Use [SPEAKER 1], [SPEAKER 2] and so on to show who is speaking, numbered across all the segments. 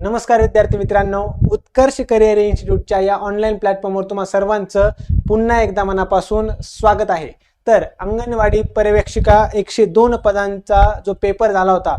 [SPEAKER 1] नमस्कार विद्यार्थी मित्रांनो उत्कर्ष करिअर इन्स्टिट्यूटच्या या ऑनलाईन प्लॅटफॉर्मवर तुम्हा सर्वांचं पुन्हा एकदा मनापासून स्वागत आहे. तर अंगणवाडी पर्यवेक्षिका एकशे दोन पदांचा जो पेपर झाला होता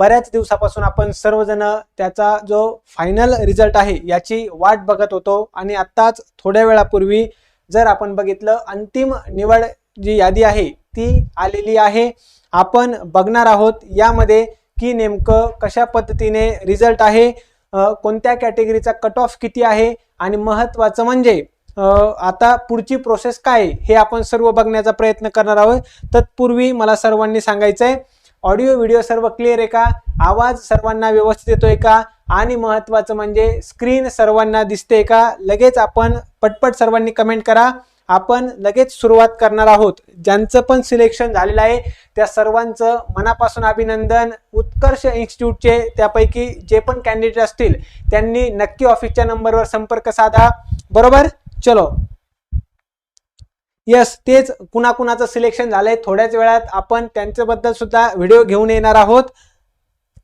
[SPEAKER 1] बऱ्याच दिवसापासून आपण सर्वजण त्याचा जो फायनल रिझल्ट आहे याची वाट बघत होतो आणि आत्ताच थोड्या वेळापूर्वी जर आपण बघितलं अंतिम निवड जी यादी आहे ती आलेली आहे. आपण बघणार आहोत यामध्ये की नेमकं कशा पद्धतीने रिझल्ट आहे कोणत्या कॅटेगरीचा कट ऑफ किती आहे आणि महत्त्वाचं म्हणजे आता पुढची प्रोसेस काय हे आपण सर्व बघण्याचा प्रयत्न करणार आहोत. तत्पूर्वी मला सर्वांनी सांगायचं आहे ऑडिओ व्हिडिओ सर्व क्लिअर आहे का? आवाज सर्वांना व्यवस्थित येतोय का? आणि महत्त्वाचं म्हणजे स्क्रीन सर्वांना दिसते का? लगेच आपण पटपट सर्वांनी कमेंट करा. आपण लगेच सुरुवात करणार आहोत. ज्यांचं पण सिलेक्शन झालेलं आहे त्या सर्वांचं मनापासून अभिनंदन. उत्कर्ष इन्स्टिट्यूटचे त्यापैकी जे पण कॅन्डिडेट असतील त्यांनी नक्की ऑफिसच्या नंबरवर संपर्क साधा. बरोबर? चलो. यस तेच कुणाकुणाचं सिलेक्शन झालंय. थोड्याच वेळात आपण त्यांच्याबद्दल सुद्धा व्हिडिओ घेऊन येणार आहोत.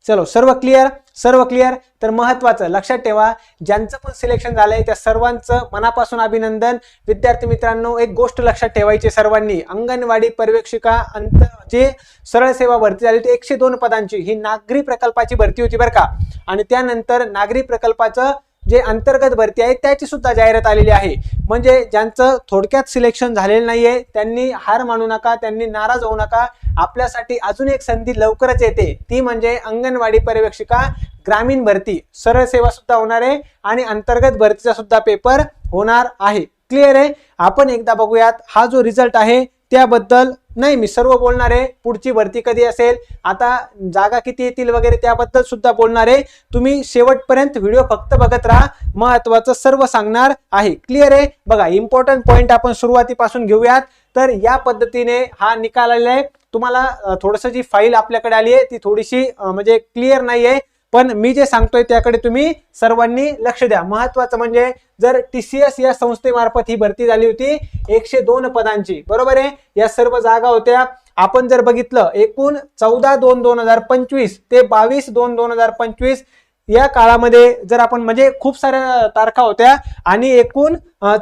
[SPEAKER 1] चलो सर्व क्लिअर सर्व क्लिअर तर महत्वाचं लक्षात ठेवा ज्यांचं पण सिलेक्शन झालंय त्या सर्वांचं मनापासून अभिनंदन. विद्यार्थी मित्रांनो एक गोष्ट लक्षात ठेवायची सर्वांनी. अंगणवाडी पर्यवेक्षिका अंत जे सरळ सेवा भरती झाली ती एकशे दोन पदांची. ही नागरी प्रकल्पाची भरती होती बरं का? आणि त्यानंतर नागरी प्रकल्पाचं जे अंतर्गत भरती आहे त्याची सुद्धा जाहिरात आलेली आहे. म्हणजे ज्यांचं थोडक्यात सिलेक्शन झालेलं नाहीये त्यांनी हार मानू नका त्यांनी नाराज होऊ नका. आपल्यासाठी अजून एक संधी लवकरच येते. ती म्हणजे अंगणवाडी पर्यवेक्षिका ग्रामीण भरती. सरळ सेवा सुद्धा होणार आहे आणि अंतर्गत भरतीचा सुद्धा पेपर होणार आहे. क्लिअर आहे? आपण एकदा बघूयात. हा जो रिझल्ट आहे त्याबद्दल नाही मी सर्व बोलणार आहे. पुढची भरती कधी असेल? आता जागा किती येतील वगैरे त्याबद्दल सुद्धा बोलणार आहे. तुम्ही शेवटपर्यंत व्हिडिओ फक्त बघत राहा. महत्वाचं सर्व सांगणार आहे. क्लिअर आहे? बघा इम्पॉर्टंट पॉईंट आपण सुरुवातीपासून घेऊयात. तर या पद्धतीने हा निकाल आलेला आहे. तुम्हाला थोडंसं जी फाईल आपल्याकडे आली आहे ती थोडीशी म्हणजे क्लिअर नाही आहे पण मी जे सांगतोय त्याकडे तुम्ही सर्वांनी लक्ष द्या. महत्वाचं म्हणजे जर टी सी एस या संस्थेमार्फत ही भरती झाली होती एकशे दोन पदांची. बरोबर आहे? या सर्व जागा होत्या. आपण जर बघितलं एकूण चौदा दोन दोन हजार पंचवीस ते बावीस दोन दोन हजार पंचवीस या काळामध्ये जर आपण म्हणजे खूप साऱ्या तारखा होत्या आणि एकूण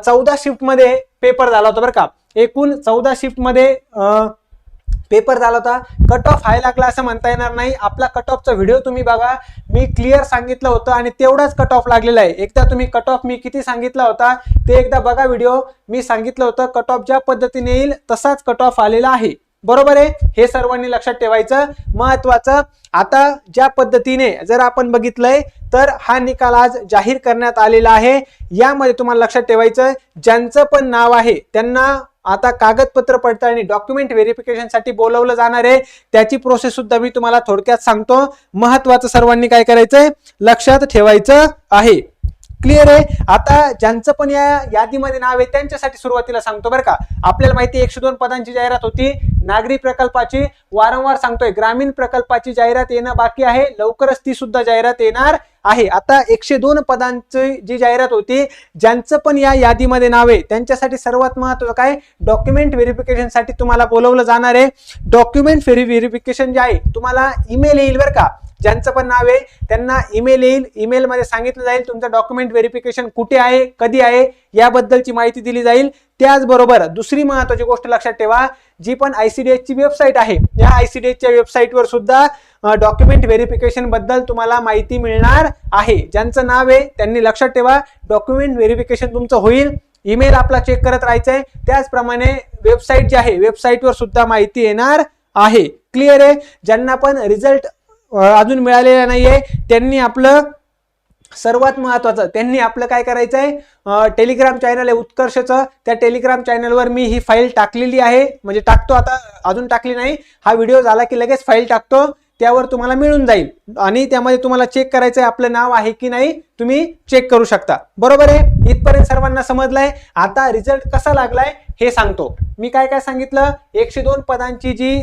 [SPEAKER 1] चौदा शिफ्टमध्ये पेपर झाला होता बरं का. एकूण चौदा शिफ्टमध्ये अं, पेपर झाला होता. कट ऑफ हाय लागला असं म्हणता येणार नाही. आपला कट ऑफचा व्हिडिओ तुम्ही बघा. मी क्लिअर सांगितलं होतं आणि तेवढाच कट ऑफ लागलेला आहे. एकदा तुम्ही कट ऑफ मी किती सांगितला होता ते एकदा बघा व्हिडिओ मी सांगितलं होतं कट ऑफ ज्या पद्धतीने येईल तसाच कट ऑफ आलेला आहे. बरोबर आहे? हे सर्वांनी लक्षात ठेवायचं. महत्वाचं आता ज्या पद्धतीने जर आपण बघितलंय तर हा निकाल आज जाहीर करण्यात आलेला आहे. यामध्ये तुम्हाला लक्षात ठेवायचं ज्यांचं पण नाव आहे त्यांना आता कागदपत्र पडताळणी डॉक्युमेंट व्हेरिफिकेशनसाठी बोलवलं जाणार आहे. त्याची प्रोसेस सुद्धा मी तुम्हाला थोडक्यात सांगतो. महत्वाचं सर्वांनी काय करायचंय? लक्षात ठेवायचं आहे. क्लिअर आहे? आता ज्यांचं पण या यादीमध्ये नाव आहे त्यांच्यासाठी सुरुवातीला सांगतो बरं का. आपल्याला माहिती एकशे दोन पदांची जाहिरात होती. नागरी प्रकल्पाची वारंवार सांगतोय. ग्रामीण प्रकल्पाची जाहिरात येणं बाकी आहे. लवकरच ती सुद्धा जाहिरात येणार. आहे. आता एकशे दोन पदांची जी जाहिरात होती ज्यांचं पण या यादीमध्ये नाव आहे त्यांच्यासाठी सर्वात महत्वाचं काय? डॉक्युमेंट व्हेरिफिकेशनसाठी तुम्हाला बोलवलं जाणार आहे. डॉक्युमेंट व्हेरिफिकेशन जे आहे तुम्हाला ईमेल येईल बरं का. ज्यांचं पण नाव आहे त्यांना ईमेल येईल. ईमेलमध्ये सांगितलं जाईल तुमचं डॉक्युमेंट व्हेरिफिकेशन कुठे आहे कधी आहे याबद्दलची माहिती दिली जाईल. त्याचबरोबर दुसरी महत्वाची गोष्ट लक्षात ठेवा जी पण आयसीडीएसची वेबसाईट आहे या आयसीडीएसच्या वेबसाईटवर सुद्धा डॉक्युमेंट व्हेरिफिकेशनबद्दल तुम्हाला माहिती मिळणार आहे. ज्यांचं नाव आहे त्यांनी लक्षात ठेवा डॉक्युमेंट व्हेरिफिकेशन तुमचं होईल. ईमेल आपला चेक करत राहायचंय. त्याचप्रमाणे वेबसाईट जी आहे वेबसाईटवर सुद्धा माहिती येणार आहे. क्लिअर आहे? ज्यांना पण रिझल्ट अजून मिळालेला नाहीये त्यांनी आपलं सर्वात महत्त्वाचं त्यांनी आपलं काय करायचं आहे टेलिग्राम चॅनल आहे उत्कर्षचं. त्या टेलिग्राम चॅनलवर मी ही फाईल टाकलेली आहे. म्हणजे टाकतो आता अजून टाकली नाही. हा व्हिडिओ झाला की लगेच फाईल टाकतो. त्यावर तुम्हाला मिळून जाईल. आणि त्यामध्ये तुम्हाला चेक करायचं आहे आपलं नाव आहे की नाही तुम्ही चेक करू शकता. बरोबर आहे? इथपर्यंत सर्वांना समजलंय. आता रिझल्ट कसा लागलाय हे सांगतो. मी काय काय सांगितलं? एकशे दोन पदांची जी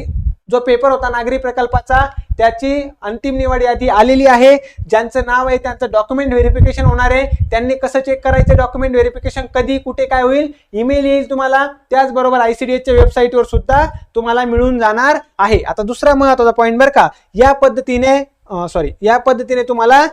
[SPEAKER 1] जो पेपर होता नागरी प्रकल्पाचा त्याची अंतिम निवड यादी आलेली आहे. ज्यांचं नाव आहे त्यांचं डॉक्युमेंट व्हेरिफिकेशन होणार आहे. त्यांनी कसं चेक करायचं डॉक्युमेंट व्हेरिफिकेशन कधी कुठे काय होईल? ईमेल येईल तुम्हाला. त्याचबरोबर आय सी डी वेबसाईटवर सुद्धा तुम्हाला मिळून जाणार आहे. आता दुसरा महत्त्वाचा पॉईंट बरं का. या पद्धतीने सॉरी या पद्धतीने तुम्हाला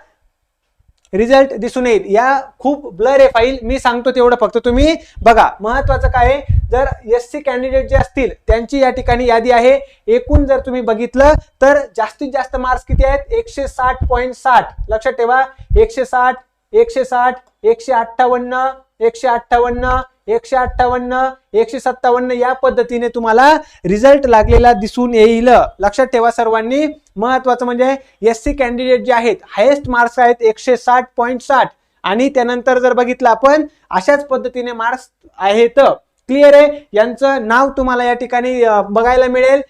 [SPEAKER 1] रिझल्ट दिसून येईल. या खूप ब्लर आहे फाईल. मी सांगतो तेवढं फक्त तुम्ही बघा. महत्वाचं काय आहे? जर एस सी कॅन्डिडेट जे असतील त्यांची या ठिकाणी यादी आहे. एकूण जर तुम्ही बघितलं तर जास्तीत जास्त मार्क्स किती आहेत? एकशे साठ पॉईंट साठ. लक्षात ठेवा. एकशे साठ एकशे साठ एकशे अठ्ठावन्न एकशे अठ्ठावन्न एकशे अठ्ठावन्न एकशे सत्तावन्न या पद्धतीने तुम्हाला रिझल्ट लागलेला दिसून येईल. लक्षात ठेवा सर्वांनी. महत्वाचं म्हणजे एस सी कॅन्डिडेट जे आहेत हायेस्ट मार्क्स आहेत एकशे साठ पॉईंट साठ. आणि त्यानंतर जर बघितलं आपण अशाच पद्धतीने मार्क्स आहेत. क्लिअर आहे? यांचं नाव तुम्हाला या ठिकाणी बघायला मिळेल.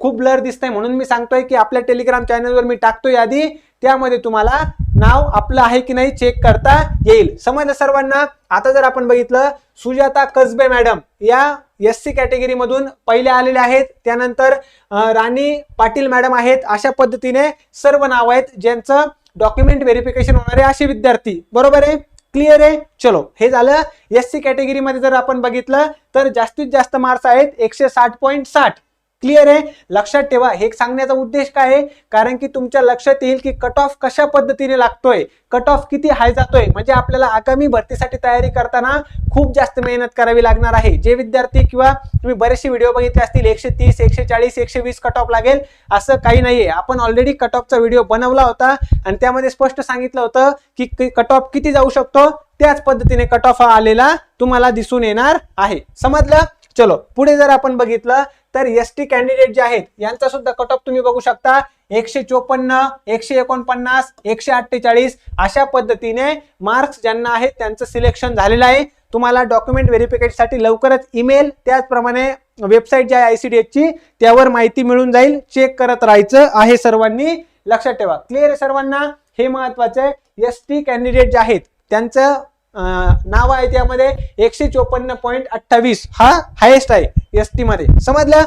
[SPEAKER 1] खूप ब्लर दिसतंय. म्हणून मी सांगतोय की आपल्या टेलिग्राम चॅनलवर मी टाकतो यादी त्यामध्ये तुम्हाला नाव आपलं आहे की नाही चेक करता येईल. समजलं सर्वांना? आता जर आपण बघितलं सुजाता कसबे मॅडम या एस सी कॅटेगरीमधून पहिल्या आलेल्या आहेत. त्यानंतर राणी पाटील मॅडम आहेत. अशा पद्धतीने सर्व नाव आहेत ज्यांचं डॉक्युमेंट व्हेरिफिकेशन होणारे असे विद्यार्थी. बरोबर आहे? क्लिअर आहे? चलो हे झालं एस सी कॅटेगरीमध्ये जर आपण बघितलं तर जास्तीत जास्त मार्क्स आहेत एकशे साठ पॉईंट साठ. क्लिअर आहे? लक्षात ठेवा. हे सांगण्याचा उद्देश काय आहे? कारण की तुमच्या लक्षात येईल की कट ऑफ कशा पद्धतीने लागतोय? कट ऑफ किती हाय जातोय? म्हणजे आपल्याला आगामी भरतीसाठी तयारी करताना खूप जास्त मेहनत करावी लागणार आहे. जे विद्यार्थी किंवा तुम्ही बरेचसे व्हिडिओ बघितले असतील एकशे तीस एकशे चाळीस एकशे वीस कट ऑफ लागेल. असं काही नाहीये. आपण ऑलरेडी कट ऑफचा व्हिडिओ बनवला होता आणि त्यामध्ये स्पष्ट सांगितलं होतं की कट ऑफ किती जाऊ शकतो? त्याच पद्धतीने कट ऑफ हा आलेला तुम्हाला दिसून येणार आहे. समजलं? चलो पुढे जर आपण बघितलं तर एस टी कॅन्डिडेट जे आहेत यांचा सुद्धा कट ऑफ तुम्ही बघू शकता. एकशे चोपन्न एकशे एकोणपन्नास एकशे अठ्ठेचाळीस अशा पद्धतीने मार्क्स ज्यांना आहेत त्यांचं सिलेक्शन झालेलं आहे. तुम्हाला डॉक्युमेंट व्हेरिफिकेशनसाठी लवकरच ईमेल त्याचप्रमाणे वेबसाईट जी आहे आय सी डी एचची त्यावर माहिती मिळून जाईल. चेक करत राहायचं आहे सर्वांनी. लक्षात ठेवा. क्लिअर आहे सर्वांना? हे महत्वाचं आहे. एस टी कॅन्डिडेट जे आहेत त्यांचं नाव आहे त्यामध्ये एकशे चोपन्न पॉईंट अठ्ठावीस. हा हायेस्ट आहे एस टीमध्ये समजलं?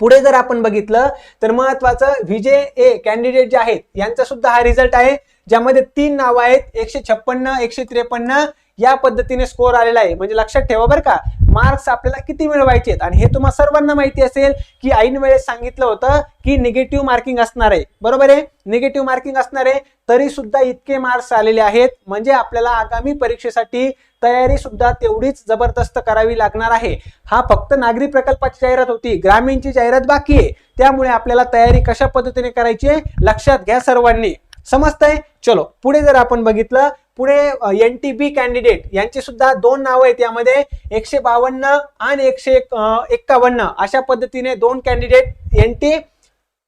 [SPEAKER 1] पुढे जर आपण बघितलं तर महत्वाचं विजय ए कॅन्डिडेट जे आहेत यांचा सुद्धा हा रिझल्ट आहे ज्यामध्ये तीन नावं आहेत एकशे छप्पन्न एकशे त्रेपन्न या पद्धतीने स्कोर आलेला आहे. म्हणजे लक्षात ठेवा बरं का मार्क्स आपल्याला किती मिळवायचे आहेत? आणि हे तुम्हाला सर्वांना माहिती असेल की ऐन वेळेस सांगितलं होतं की निगेटिव्ह मार्किंग असणार आहे. बरोबर आहे? निगेटिव्ह मार्किंग असणार आहे तरी सुद्धा इतके मार्क्स आलेले आहेत. म्हणजे आपल्याला आगामी परीक्षेसाठी तयारी सुद्धा तेवढीच जबरदस्त करावी लागणार आहे. हा फक्त नागरी प्रकल्पाची जाहिरात होती. ग्रामीणची जाहिरात बाकी आहे. त्यामुळे आपल्याला तयारी कशा पद्धतीने करायची लक्षात घ्या सर्वांनी. समजतंय? चलो पुढे जर आपण बघितलं पुढे एन टी बी कॅन्डिडेट यांची सुद्धा दोन नावं आहेत यामध्ये. एकशे बावन्न आणि एकशे एक- एक्कावन्न. अशा पद्धतीने दोन कॅन्डिडेट एन टी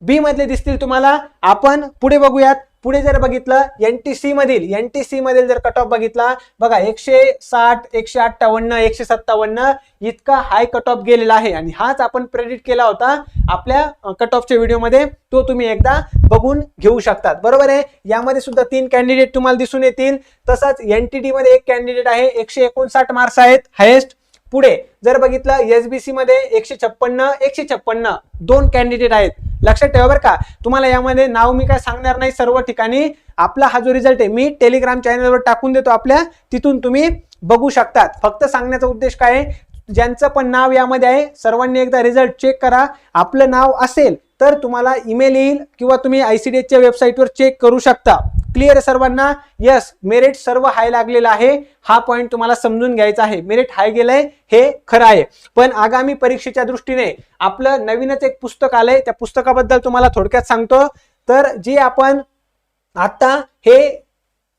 [SPEAKER 1] बी मधले दिसतील तुम्हाला. आपण पुढे बघूयात. पुढे जर बघितलं एन टी सी मधील एन टी सी मधील जर कट ऑफ बघितला बघा एकशे साठ एकशे अठ्ठावन्न एकशे सत्तावन्न इतका हाय कट ऑफ गेलेला आहे. आणि हाच आपण प्रेडिट केला होता आपल्या कट ऑफच्या व्हिडिओमध्ये तो तुम्ही एकदा बघून घेऊ शकतात. बरोबर आहे? यामध्ये सुद्धा तीन कॅन्डिडेट तुम्हाला दिसून येतील. तसंच एन टी डी मध्ये एक कॅन्डिडेट आहे. एकशे एकोणसाठ मार्क्स आहेत हायेस्ट पुढे जर बघितलं एसबीसी मध्ये एकशे छप्पन्न एकशे छप्पन्न दोन कॅन्डिडेट आहेत. लक्षात ठेवा बरं का. तुम्हाला यामध्ये नाव मी काय सांगणार नाही सर्व ठिकाणी. आपला हा जो रिझल्ट आहे मी टेलिग्राम चॅनलवर टाकून देतो आपल्या. तिथून तुम्ही बघू शकतात. फक्त सांगण्याचा उद्देश काय आहे? ज्यांचं पण नाव यामध्ये आहे सर्वांनी एकदा रिझल्ट चेक करा. आपलं नाव असेल तर तुम्हाला ईमेल येईल किंवा तुम्ही आय सी डी एसच्या वेबसाईटवर चेक करू शकता. क्लिअर आहे सर्वांना? यस मेरिट सर्व हाय लागलेला आहे. हा पॉईंट तुम्हाला समजून घ्यायचा आहे. मेरिट हाय गेलंय हे खरं आहे. पण आगामी परीक्षेच्या दृष्टीने आपलं नवीनच एक पुस्तक आलंय. त्या पुस्तकाबद्दल तुम्हाला थोडक्यात सांगतो. तर जे आपण आता हे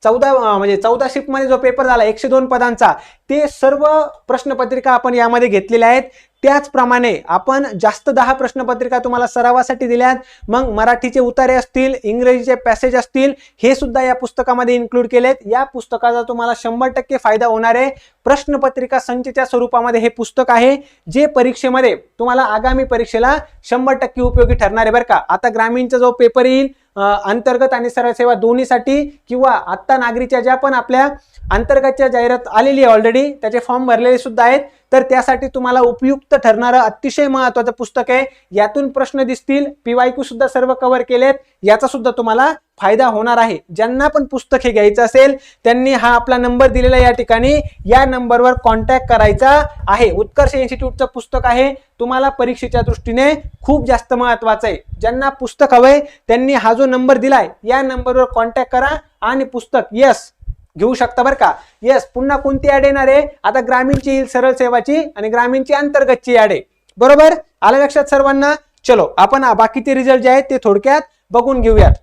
[SPEAKER 1] चौदा म्हणजे चौदा शिफ्टमध्ये जो पेपर झाला एकशे दोन पदांचा ते सर्व प्रश्नपत्रिका आपण यामध्ये घेतलेल्या आहेत. त्याचप्रमाणे आपण जास्त दहा प्रश्नपत्रिका तुम्हाला सरावासाठी दिल्यात. मग मराठीचे उतारे असतील इंग्रजीचे पॅसेज असतील हे सुद्धा या पुस्तकामध्ये इन्क्लूड केलेत. या पुस्तकाचा तुम्हाला शंभर टक्के फायदा होणार आहे. प्रश्नपत्रिका संचच्या स्वरूपामध्ये हे पुस्तक आहे जे परीक्षेमध्ये तुम्हाला आगामी परीक्षेला शंभर टक्के उपयोगी ठरणार आहे बरं का. आता ग्रामीणचा जो पेपर येईल अंतर्गत आणि सरळ सेवा दोन्हीसाठी किंवा आत्ता नागरीच्या ज्या पण आपल्या अंतर्गतच्या जाहिरात आलेली आहे ऑलरेडी त्याचे फॉर्म भरलेले सुद्धा आहेत. तर त्यासाठी तुम्हाला उपयुक्त ठरणारं अतिशय महत्वाचं पुस्तक आहे. यातून प्रश्न दिसतील. पीवायक्यू सुद्धा सर्व कव्हर केलेत. याचा सुद्धा तुम्हाला फायदा होणार आहे. ज्यांना पण पुस्तक हे घ्यायचं असेल त्यांनी हा आपला नंबर दिलेला या ठिकाणी. या नंबरवर कॉन्टॅक्ट करायचा आहे. उत्कर्ष इन्स्टिट्यूटचं पुस्तक आहे. तुम्हाला परीक्षेच्या दृष्टीने खूप जास्त महत्वाचं आहे. ज्यांना पुस्तक हवंय त्यांनी हा जो नंबर दिलाय या नंबरवर कॉन्टॅक्ट करा. आणि पुस्तक यस घेऊ शकता बरं का? येस पुन्हा कोणती ऍड येणार आहे? आता ग्रामीणची येईल सरळ सेवाची आणि ग्रामीणची अंतर्गतची ॲड आहे. बरोबर? आलं लक्षात सर्वांना? चलो आपण बाकीचे रिझल्ट जे आहेत ते थोडक्यात बघून घेऊयात.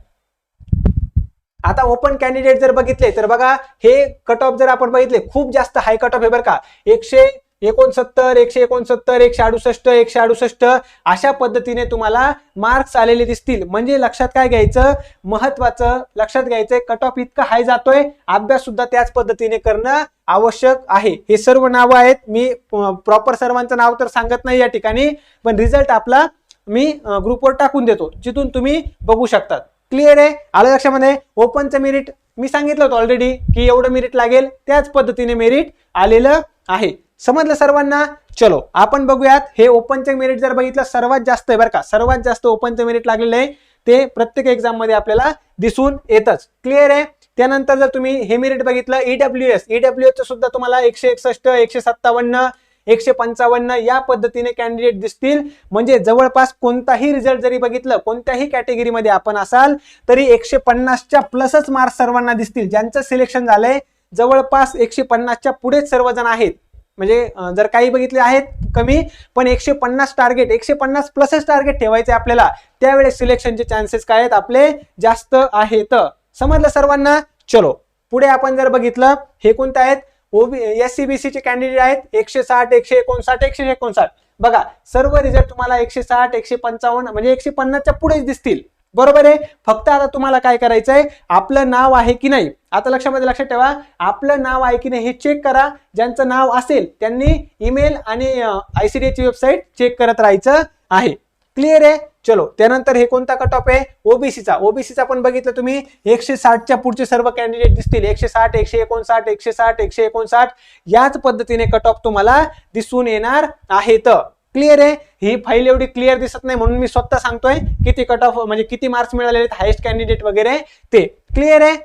[SPEAKER 1] आता ओपन कॅन्डिडेट जर बघितले तर बघा हे कट ऑफ जर आपण बघितले खूप जास्त हाय कट ऑफ आहे बरं का. एकशे एकोणसत्तर एकशे एकोणसत्तर एकशे अडुसष्ट एकशे अडुसष्ट अशा पद्धतीने तुम्हाला मार्क्स आलेले दिसतील. म्हणजे लक्षात काय घ्यायचं? महत्वाचं लक्षात घ्यायचंय कट ऑफ इतका हाय जातोय. अभ्यास सुद्धा त्याच पद्धतीने करणं आवश्यक आहे. हे सर्व नावं आहेत. मी प्रॉपर सर्वांचं नाव तर सांगत नाही या ठिकाणी पण रिझल्ट आपला मी ग्रुपवर टाकून देतो. जिथून तुम्ही बघू शकतात. क्लिअर आहे? आलं लक्षामध्ये? ओपनचं मेरिट मी सांगितलं होतं ऑलरेडी की एवढं मेरिट लागेल. त्याच पद्धतीने मेरिट आलेलं आहे. समजलं सर्वांना? चलो आपण बघूयात. हे ओपनचे मेरिट जर बघितलं सर्वात जास्त आहे बरं का. सर्वात जास्त ओपनचं मेरिट लागलेलं आहे. ते प्रत्येक एक्झाममध्ये आपल्याला दिसून येतच. क्लिअर आहे? त्यानंतर जर तुम्ही हे मेरिट बघितलं ईडब्ल्यू एस ईडब्ल्यू एस सुद्धा तुम्हाला एकशे एकसष्ट एकशे सत्तावन्न एकशे पंचावन्न या पद्धतीने कॅन्डिडेट दिसतील. म्हणजे जवळपास कोणताही रिझल्ट जरी बघितलं कोणत्याही कॅटेगरीमध्ये आपण असाल तरी एकशे पन्नासच्या प्लसच मार्क्स सर्वांना दिसतील. ज्यांचं सिलेक्शन झालंय जवळपास एकशे पन्नासच्या पुढेच सर्वजण आहेत. म्हणजे जर काही बघितले आहेत कमी पण एकशे पन्नास टार्गेट एकशे पन्नास प्लसच टार्गेट ठेवायचे आपल्याला त्यावेळेस सिलेक्शनचे चान्सेस काय आहेत? आपले जास्त आहेत. समजलं सर्वांना? चलो. पुढे आपण जर बघितलं हे कोणते आहेत? O B S C candidate आहेत. एकशे साठ एकशे एकोणसाठ एकशे एकोणसाठ. बघा सर्व रिझल्ट तुम्हाला एकशे साठ एकशे पंचावन्न म्हणजे एकशे पन्नासच्या पुढेच दिसतील. बरोबर आहे? फक्त आता तुम्हाला काय करायचं आहे आपलं नाव आहे की नाही? आता लक्षामध्ये लक्षात ठेवा. आपलं नाव आहे की नाही हे चेक करा. ज्यांचं नाव असेल त्यांनी ईमेल आणि आयसीडीएची वेबसाईट चेक करत राहायचं आहे. क्लिअर आहे? चलो. त्यानंतर हे कोणता कट ऑफ आहे? ओबीसीचा ओबीसीचा पण बघितलं तुम्ही. एकशे साठच्या पुढचे सर्व कॅन्डिडेट दिसतील. एकशे साठ एकशे एकोणसाठ एकशे साठ एकशे एकोणसाठ. याच पद्धतीने कट ऑफ तुम्हाला दिसून येणार आहेत. क्लिअर आहे? ही फाईल एवढी क्लिअर दिसत नाही म्हणून मी स्वतः सांगतोय किती कट ऑफ म्हणजे किती मार्क्स मिळालेले आहेत हायेस्ट कॅन्डिडेट वगैरे ते क्लिअर आहे?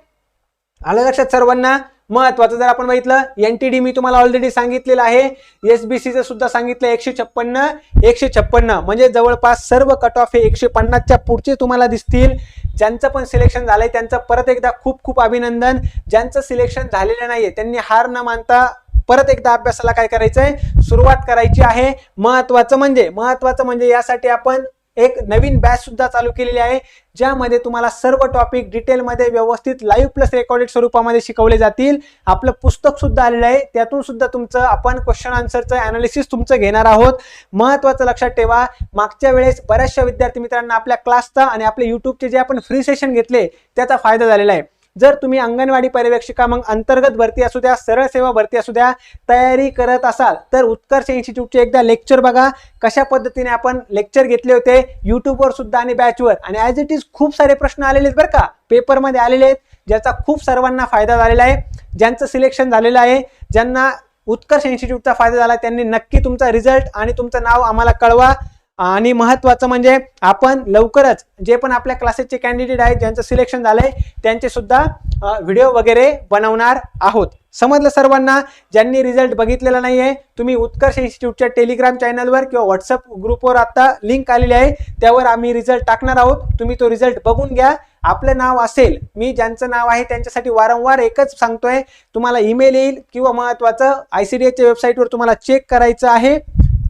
[SPEAKER 1] आलं लक्षात सर्वांना? महत्वाचं जर आपण बघितलं एनटीडी मी तुम्हाला ऑलरेडी सांगितलेलं आहे. एसबीसीचं सुद्धा सांगितलं एकशे छप्पन्न एकशे छप्पन्न. म्हणजे जवळपास सर्व कट ऑफ हे एकशे पन्नासच्या पुढचे तुम्हाला दिसतील. ज्यांचं पण सिलेक्शन झालंय त्यांचं परत एकदा खूप खूप अभिनंदन. ज्यांचं सिलेक्शन झालेलं नाहीये त्यांनी हार न मानता परत एकदा अभ्यासाला काय करायचंय? सुरुवात करायची आहे. महत्वाचं म्हणजे महत्वाचं म्हणजे यासाठी आपण एक नवीन बॅच सुद्धा चालू केलेली आहे ज्यामध्ये तुम्हाला सर्व टॉपिक डिटेलमध्ये व्यवस्थित लाईव्ह प्लस रेकॉर्डेड स्वरूपामध्ये शिकवले जातील. आपलं पुस्तक सुद्धा आलेलं आहे. त्यातून सुद्धा तुमचं आपण क्वेश्चन आन्सरचं अनालिसिस तुमचं घेणार आहोत. महत्वाचं लक्षात ठेवा मागच्या वेळेस बऱ्याचशा विद्यार्थी मित्रांना आपल्या क्लासचा आणि आपल्या युट्यूबचे जे आपण फ्री सेशन घेतले त्याचा फायदा झालेला आहे. जर तुम्ही अंगणवाडी पर्यवेक्षिका मग अंतर्गत भरती असू द्या सरळ सेवा भरती असू द्या तयारी करत असाल तर उत्कर्ष इन्स्टिट्यूटचे एकदा लेक्चर बघा. कशा पद्धतीने आपण लेक्चर घेतले होते? युट्यूबवर सुद्धा आणि बॅचवर आणि ॲज इट इज खूप सारे प्रश्न आलेले आहेत बरं का. पेपरमध्ये आलेले आहेत ज्याचा खूप सर्वांना फायदा झालेला आहे. ज्यांचं सिलेक्शन झालेलं आहे ज्यांना उत्कर्ष इन्स्टिट्यूटचा फायदा झाला त्यांनी नक्की तुमचा रिझल्ट आणि तुमचं नाव आम्हाला कळवा. आणि महत्वाचं म्हणजे आपण लवकरच जे पण आपल्या क्लासेसचे कॅन्डिडेट आहेत ज्यांचं सिलेक्शन झालंय त्यांचे सुद्धा व्हिडिओ वगैरे बनवणार आहोत. समजलं सर्वांना? ज्यांनी रिझल्ट बघितलेला नाहीये तुम्ही उत्कर्ष इन्स्टिट्यूटच्या टेलिग्राम चॅनलवर किंवा व्हॉट्सअप ग्रुपवर आता लिंक आलेली आहे त्यावर आम्ही रिझल्ट टाकणार आहोत. तुम्ही तो रिझल्ट बघून घ्या. आपलं नाव असेल मी ज्यांचं नाव आहे त्यांच्यासाठी वारंवार एकच सांगतोय तुम्हाला ईमेल येईल किंवा महत्वाचं आयसीडीएसच्या वेबसाईटवर तुम्हाला चेक करायचं आहे.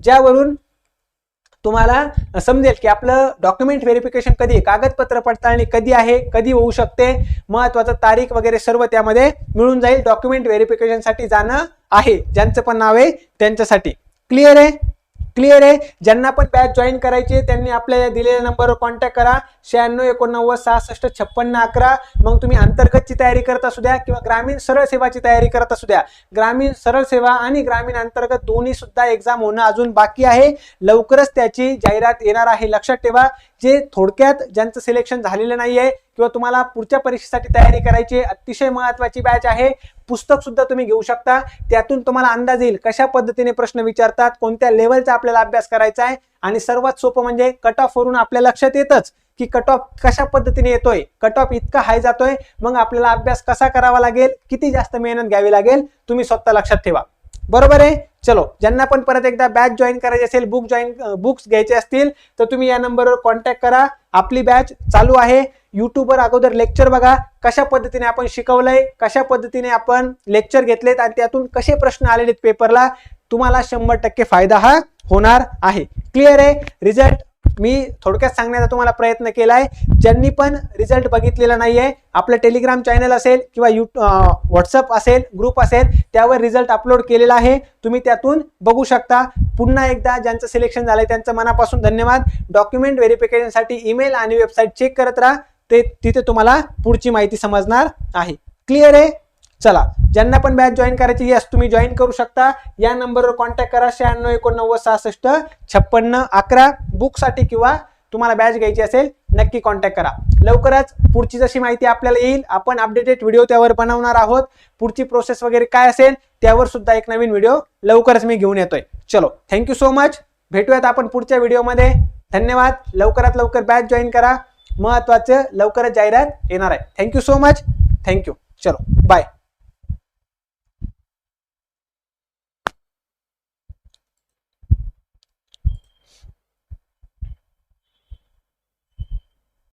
[SPEAKER 1] ज्यावरून तुम्हाला समजेल की आपलं डॉक्युमेंट व्हेरिफिकेशन कधी कागदपत्र पडताळणी कधी आहे? कधी होऊ शकते? महत्वाचं तारीख वगैरे सर्व त्यामध्ये मिळून जाईल. डॉक्युमेंट व्हेरिफिकेशनसाठी जाणं आहे. ज्यांचं पण नाव आहे त्यांच्यासाठी. क्लिअर आहे? क्लिअर आहे? ज्यांना पण बॅच जॉईन करायची त्यांनी आपल्या दिलेल्या नंबरवर कॉन्टॅक्ट करा. शहाण्णव एकोणनव्वद सहासष्ट छप्पन्न अकरा. मग तुम्ही अंतर्गतची तयारी करत असू द्या किंवा ग्रामीण सरळ सेवाची तयारी करत असू द्या. ग्रामीण सरळ सेवा आणि ग्रामीण अंतर्गत दोन्ही सुद्धा एक्झाम होणं अजून बाकी आहे. लवकरच त्याची जाहिरात येणार आहे. लक्षात ठेवा. जे थोडक्यात ज्यांचं सिलेक्शन झालेलं नाही आहे किंवा तुम्हाला पुढच्या परीक्षेसाठी तयारी करायची अतिशय महत्वाची बॅच आहे. पुस्तक सुद्धा तुम्ही घेऊ शकता. त्यातून तुम्हाला अंदाज येईल कशा पद्धतीने प्रश्न विचारतात कोणत्या लेवलचा आपल्याला अभ्यास करायचा आहे. आणि सर्वात सोपं म्हणजे कट ऑफ वरून आपल्या लक्षात येतच की कट ऑफ कशा पद्धतीने येतोय. कट ऑफ इतका हाय जातोय. मग आपल्याला अभ्यास कसा करावा लागेल? किती जास्त मेहनत घ्यावी लागेल? तुम्ही स्वतः लक्षात ठेवा. बरोबर आहे? चलो ज्यांना पण परत एकदा बॅच जॉईन करायची असेल बुक जॉईन बुक्स घ्यायचे असतील तर तुम्ही या नंबरवर कॉन्टॅक्ट करा. आपली बॅच चालू आहे. युट्यूबवर अगोदर लेक्चर बघा कशा पद्धतीने आपण शिकवलंय कशा पद्धतीने आपण लेक्चर घेतलेत आणि त्यातून कसे प्रश्न आलेले आहेत पेपरला तुम्हाला शंभर टक्के फायदा हा होणार आहे. क्लिअर आहे? रिझल्ट मी थोडक्यात सांगण्याचा तुम्हाला प्रयत्न केलाय. ज्यांनी पण रिझल्ट बघितलेला नाहीये आपलं टेलिग्राम चॅनल असेल किंवा यू व्हॉट्सअप असेल ग्रुप असेल त्यावर रिझल्ट अपलोड केलेला आहे. तुम्ही त्यातून बघू शकता. पुन्हा एकदा ज्यांचं सिलेक्शन झालंय त्यांचं मनापासून धन्यवाद. डॉक्युमेंट व्हेरिफिकेशनसाठी ईमेल आणि वेबसाईट चेक करत राहा. ते तिथे तुम्हाला पुढची माहिती समजणार आहे. क्लिअर आहे? चला. ज्यांना पण बॅच जॉईन करायची यस तुम्ही जॉईन करू शकता. या नंबरवर कॉन्टॅक्ट करा. शहाण्णव एकोणनव्वद सहासष्ट छप्पन्न अकरा. बुकसाठी किंवा तुम्हाला बॅच घ्यायची असेल नक्की कॉन्टॅक्ट करा. लवकरच पुढची जशी माहिती आपल्याला येईल आपण अपडेटेड व्हिडिओ त्यावर बनवणार आहोत. पुढची प्रोसेस वगैरे काय असेल त्यावर सुद्धा एक नवीन व्हिडिओ लवकरच मी घेऊन येतोय. चलो. थँक्यू सो मच भेटूयात आपण पुढच्या व्हिडिओमध्ये धन्यवाद. लवकरात लवकर बॅच जॉईन करा. महत्वाचं लवकरच जाहिरात येणार आहे. Thank you so much thank you चलो बाय